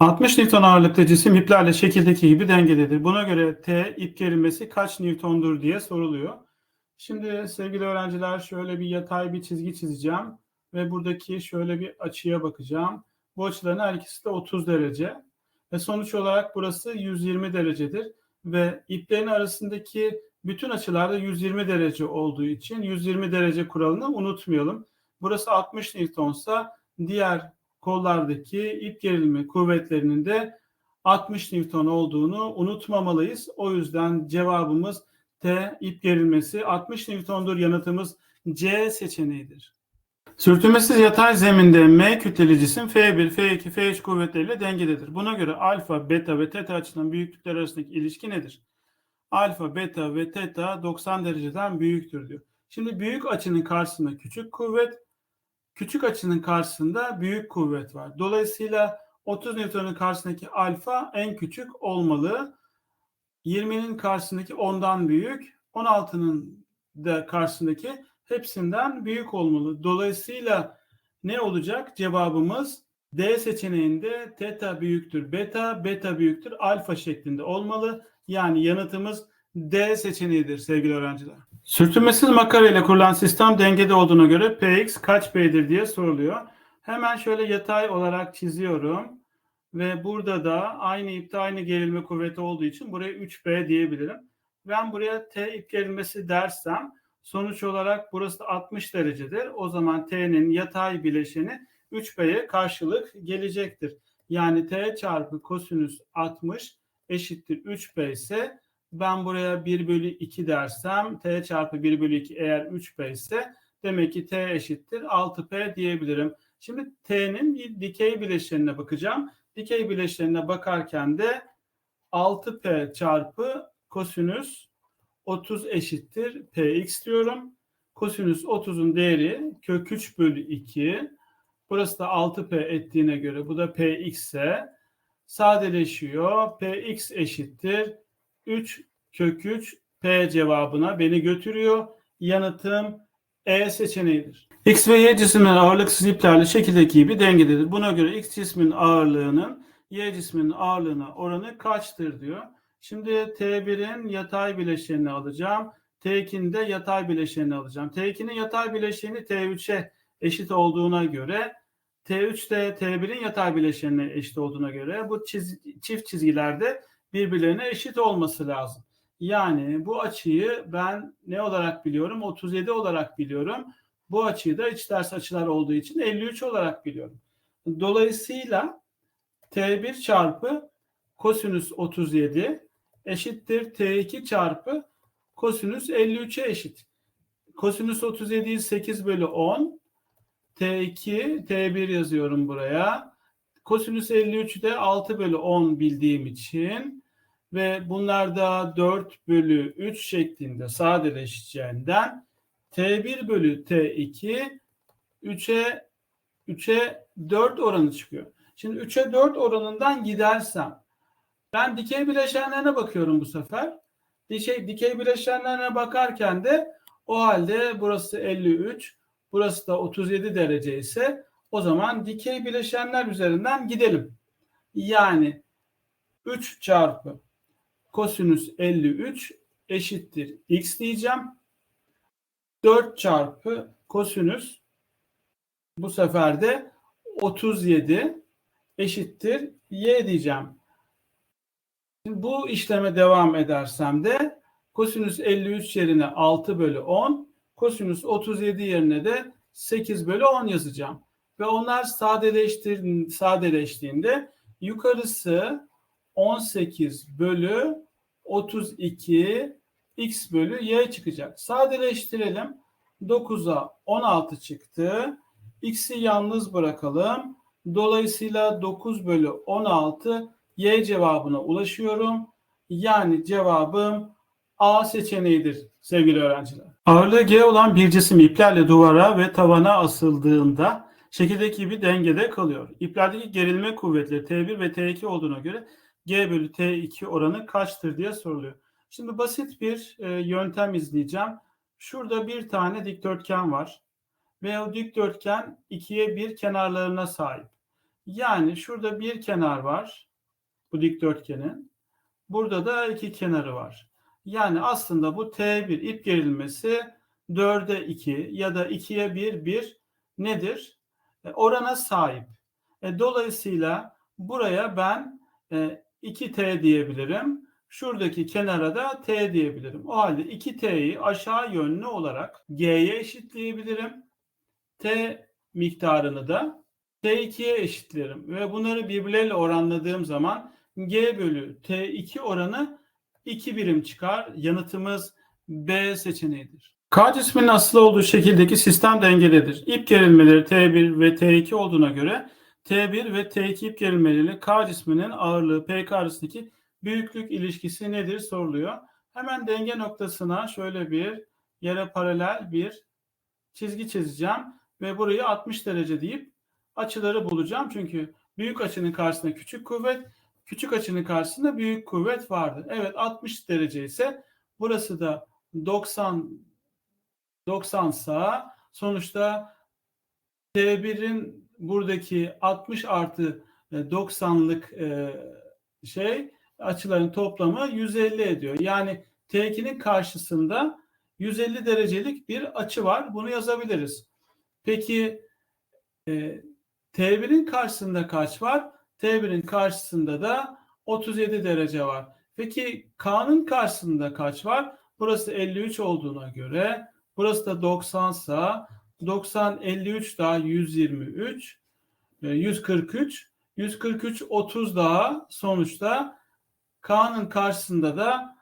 60 Newton ağırlıkta cisim iplerle şekildeki gibi dengededir. Buna göre T ip gerilmesi kaç Newton'dur diye soruluyor. Şimdi sevgili öğrenciler şöyle bir yatay bir çizgi çizeceğim ve buradaki şöyle bir açıya bakacağım. Bu açıların her ikisi de 30 derece ve sonuç olarak burası 120 derecedir ve iplerin arasındaki bütün açılarda 120 derece olduğu için 120 derece kuralını unutmayalım. Burası 60 Newton'sa diğer kollardaki ip gerilme kuvvetlerinin de 60 Newton olduğunu unutmamalıyız. O yüzden cevabımız T ip gerilmesi 60 Newton'dur yanıtımız C seçeneğidir. Sürtünmesiz yatay zeminde M kütleli cisim F1, F2, F3 kuvvetleriyle dengededir. Buna göre alfa, beta ve teta açısından büyüklükler arasındaki ilişki nedir? Alfa, beta ve teta 90 dereceden büyüktür diyor. Şimdi büyük açının karşısında küçük kuvvet, küçük açının karşısında büyük kuvvet var. Dolayısıyla 30 Newton'un karşısındaki alfa en küçük olmalı. 20'nin karşısındaki 10'dan büyük, 16'nın da karşısındaki hepsinden büyük olmalı. Dolayısıyla ne olacak? Cevabımız D seçeneğinde teta büyüktür beta, beta büyüktür alfa şeklinde olmalı. Yani yanıtımız D seçeneğidir sevgili öğrenciler. Sürtünmesiz makara ile kurulan sistem dengede olduğuna göre Px kaç P'dir diye soruluyor. Hemen şöyle yatay olarak çiziyorum. Ve burada da aynı ipte aynı gerilme kuvveti olduğu için buraya 3B diyebilirim. Ben buraya T ip gerilmesi dersem sonuç olarak burası da 60 derecedir. O zaman T'nin yatay bileşeni 3B'ye karşılık gelecektir. Yani T çarpı kosinüs 60 eşittir 3B ise ben buraya 1 bölü 2 dersem T çarpı 1 bölü 2 eğer 3B ise demek ki T eşittir 6P diyebilirim. Şimdi T'nin dikey bileşenine bakacağım. Dikey bileşenine bakarken de 6P çarpı kosinüs 30 eşittir Px diyorum. Kosinüs 30'un değeri kök 3 bölü 2. Burası da 6P ettiğine göre bu da Px ise sadeleşiyor. Px eşittir 3 kök 3 P cevabına beni götürüyor. Yanıtım E seçeneğidir. X ve Y cisimler ağırlıksız iplerle şekildeki gibi dengededir. Buna göre X cismin ağırlığının Y cisminin ağırlığına oranı kaçtır diyor. Şimdi T1'in yatay bileşenini alacağım. T2'nin de yatay bileşenini alacağım. T2'nin yatay bileşeni T3'e eşit olduğuna göre T3 de T1'in yatay bileşenine eşit olduğuna göre bu çiz, çift çizgilerde birbirlerine eşit olması lazım. Yani bu açıyı ben ne olarak biliyorum? 37 olarak biliyorum. Bu açıyı da iç ters açılar olduğu için 53 olarak biliyorum. Dolayısıyla T1 çarpı kosinüs 37 eşittir T2 çarpı kosinüs 53'e eşit. Kosinüs 37'yi 8 bölü 10 T2 T1 yazıyorum buraya. Kosinüs 53'ü de 6 bölü 10 bildiğim için ve bunlar da 4 bölü 3 şeklinde sadeleşeceğinden T1 bölü T2 3'e 3'e 4 oranı çıkıyor. Şimdi 3'e 4 oranından gidersem ben dikey bileşenlerine bakıyorum bu sefer. Dikey, dikey bileşenlerine bakarken de o halde burası 53, burası da 37 derece ise o zaman dikey bileşenler üzerinden gidelim. Yani 3 çarpı kosinüs 53 eşittir x diyeceğim. 4 çarpı kosinüs bu sefer de 37 eşittir y diyeceğim. Şimdi bu işleme devam edersem de kosinüs 53 yerine 6 bölü 10, kosinüs 37 yerine de 8 bölü 10 yazacağım. Ve onlar sadeleştir, sadeleştiğinde yukarısı 18 bölü 32 x bölü y çıkacak. Sadeleştirelim. 9'a 16 çıktı. X'i yalnız bırakalım. Dolayısıyla 9 bölü 16 Y cevabına ulaşıyorum. Yani cevabım A seçeneğidir sevgili öğrenciler. Ağırlığı G olan bir cisim iplerle duvara ve tavana asıldığında şekildeki gibi dengede kalıyor. İplerdeki gerilme kuvvetleri T1 ve T2 olduğuna göre G bölü T2 oranı kaçtır diye soruluyor. Şimdi basit bir e, yöntem izleyeceğim. Şurada bir tane dikdörtgen var ve o dikdörtgen ikiye bir kenarlarına sahip. Yani şurada bir kenar var. Bu dikdörtgenin. Burada da iki kenarı var. Yani aslında bu T1 ip gerilmesi 4'e 2 ya da 2'ye 1 bir nedir? E, orana sahip. E, dolayısıyla buraya ben e, 2T diyebilirim. Şuradaki kenara da T diyebilirim. O halde 2T'yi aşağı yönlü olarak G'ye eşitleyebilirim. T miktarını da T2'ye eşitlerim. Ve bunları birbirleriyle oranladığım zaman G bölü T2 oranı 2 birim çıkar. Yanıtımız B seçeneğidir. K cisminin asılı olduğu şekildeki sistem dengelidir. İp gerilmeleri T1 ve T2 olduğuna göre T1 ve T2 ip gerilmeleriyle K cisminin ağırlığı PK arasındaki büyüklük ilişkisi nedir soruluyor. Hemen denge noktasına şöyle bir yere paralel bir çizgi çizeceğim ve burayı 60 derece deyip açıları bulacağım. Çünkü büyük açının karşısında küçük kuvvet, küçük açının karşısında büyük kuvvet vardır. Evet 60 derece ise burası da 90 90 sağ. Sonuçta T1'in buradaki 60 artı 90'lık şey açıların toplamı 150 ediyor. Yani T2'nin karşısında 150 derecelik bir açı var. Bunu yazabiliriz. Peki e, T1'in karşısında kaç var? T1'in karşısında da 37 derece var. Peki K'nın karşısında kaç var? Burası 53 olduğuna göre burası da 90 sa 90 53 daha 123 143 143 30 daha sonuçta K'nın karşısında da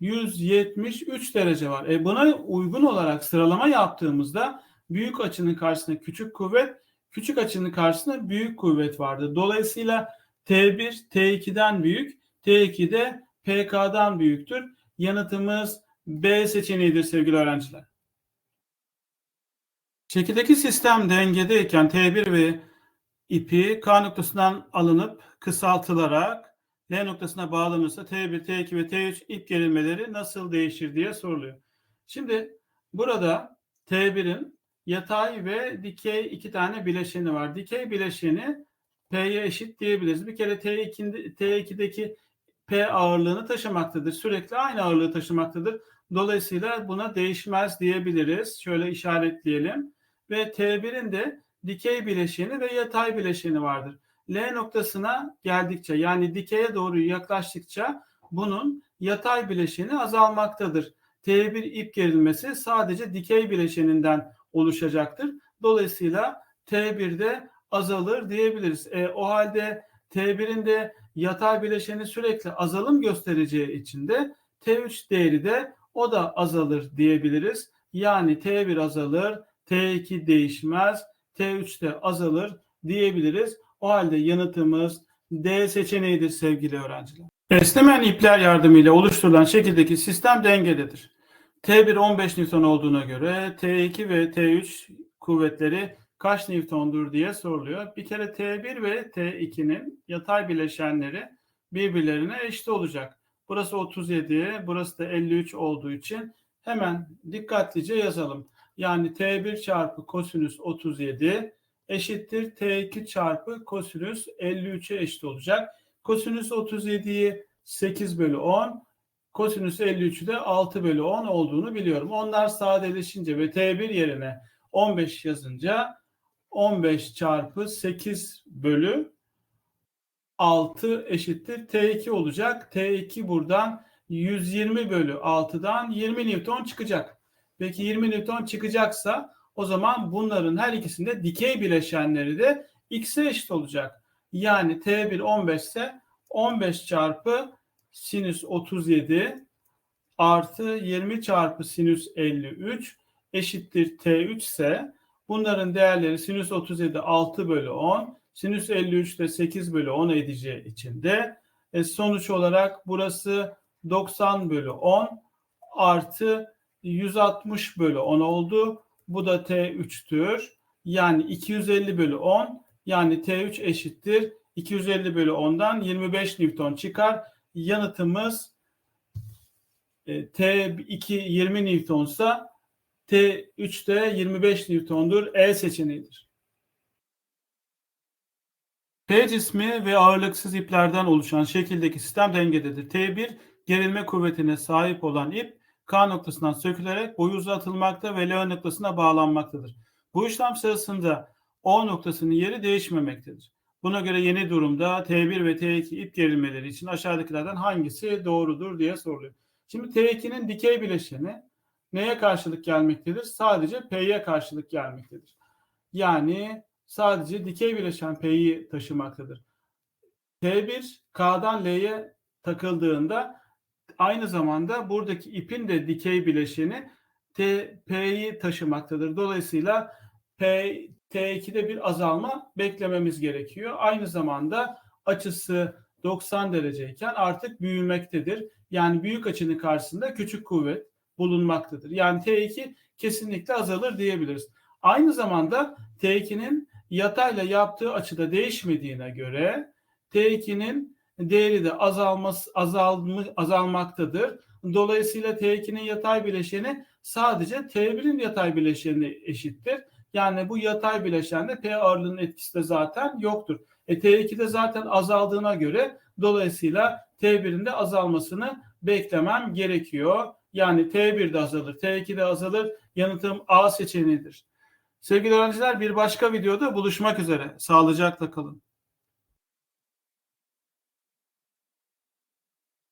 173 derece var. E buna uygun olarak sıralama yaptığımızda büyük açının karşısında küçük kuvvet, küçük açının karşısında büyük kuvvet vardı. Dolayısıyla T1 T2'den büyük, T2 de PK'dan büyüktür. Yanıtımız B seçeneğidir sevgili öğrenciler. Şekildeki sistem dengedeyken T1 ve ipi K noktasından alınıp kısaltılarak L noktasına bağlanırsa T1, T2 ve T3 ip gerilmeleri nasıl değişir diye soruluyor. Şimdi burada T1'in yatay ve dikey iki tane bileşeni var. Dikey bileşeni P'ye eşit diyebiliriz. Bir kere T2, T2'deki P ağırlığını taşımaktadır. Sürekli aynı ağırlığı taşımaktadır. Dolayısıyla buna değişmez diyebiliriz. Şöyle işaretleyelim. Ve T1'in de dikey bileşeni ve yatay bileşeni vardır. L noktasına geldikçe yani dikeye doğru yaklaştıkça bunun yatay bileşeni azalmaktadır. T1 ip gerilmesi sadece dikey bileşeninden oluşacaktır. Dolayısıyla T1'de azalır diyebiliriz. E, o halde T1'in de yatay bileşeni sürekli azalım göstereceği için de T3 değeri de o da azalır diyebiliriz. Yani T1 azalır, T2 değişmez, T3 de azalır diyebiliriz. O halde yanıtımız D seçeneğidir sevgili öğrenciler. Esnemeyen ipler yardımıyla oluşturulan şekildeki sistem dengededir. T1 15 Newton olduğuna göre T2 ve T3 kuvvetleri kaç Newton'dur diye soruluyor. Bir kere T1 ve T2'nin yatay bileşenleri birbirlerine eşit olacak. Burası 37, burası da 53 olduğu için hemen dikkatlice yazalım. Yani T1 çarpı kosinüs 37 eşittir T2 çarpı kosinüs 53'e eşit olacak. Kosinüs 37'yi 8 bölü 10, kosinüs 53'ü de 6 bölü 10 olduğunu biliyorum. Onlar sadeleşince ve T1 yerine 15 yazınca 15 çarpı 8 bölü 6 eşittir T2 olacak. T2 buradan 120 bölü 6'dan 20 Newton çıkacak. Peki 20 Newton çıkacaksa o zaman bunların her ikisinde dikey bileşenleri de x'e eşit olacak. Yani T1 15 ise 15 çarpı sinüs 37 artı 20 çarpı sinüs 53 eşittir T3 ise bunların değerleri sinüs 37 6 bölü 10 sinüs 53 de 8 bölü 10 edeceği için de e, sonuç olarak burası 90 bölü 10 artı 160 bölü 10 oldu. Bu da T3'tür. Yani 250 bölü 10 yani T3 eşittir. 250 bölü 10'dan 25 Newton çıkar. Yanıtımız e, T2 20 Newtonsa T3 de 25 Newton'dur. E seçeneğidir. P cismi ve ağırlıksız iplerden oluşan şekildeki sistem dengededir. T1 gerilme kuvvetine sahip olan ip K noktasından sökülerek boyu uzatılmakta ve L noktasına bağlanmaktadır. Bu işlem sırasında O noktasının yeri değişmemektedir. Buna göre yeni durumda T1 ve T2 ip gerilmeleri için aşağıdakilerden hangisi doğrudur diye soruluyor. Şimdi T2'nin dikey bileşeni neye karşılık gelmektedir? Sadece P'ye karşılık gelmektedir. Yani sadece dikey bileşen P'yi taşımaktadır. T1 K'dan L'ye takıldığında aynı zamanda buradaki ipin de dikey bileşeni P'yi taşımaktadır. Dolayısıyla P, T2'de bir azalma beklememiz gerekiyor. Aynı zamanda açısı 90 dereceyken artık büyümektedir. Yani büyük açının karşısında küçük kuvvet bulunmaktadır. Yani T2 kesinlikle azalır diyebiliriz. Aynı zamanda T2'nin yatayla yaptığı açıda değişmediğine göre T2'nin değeri de azalması azalmış azalmaktadır. Dolayısıyla T2'nin yatay bileşeni sadece T1'in yatay bileşeni eşittir. Yani bu yatay bileşende P ağırlığının etkisi de zaten yoktur. E, T2'de zaten azaldığına göre dolayısıyla T1'in de azalmasını beklemem gerekiyor. Yani T1'de azalır, T2'de azalır. Yanıtım A seçeneğidir. Sevgili öğrenciler bir başka videoda buluşmak üzere. Sağlıcakla kalın.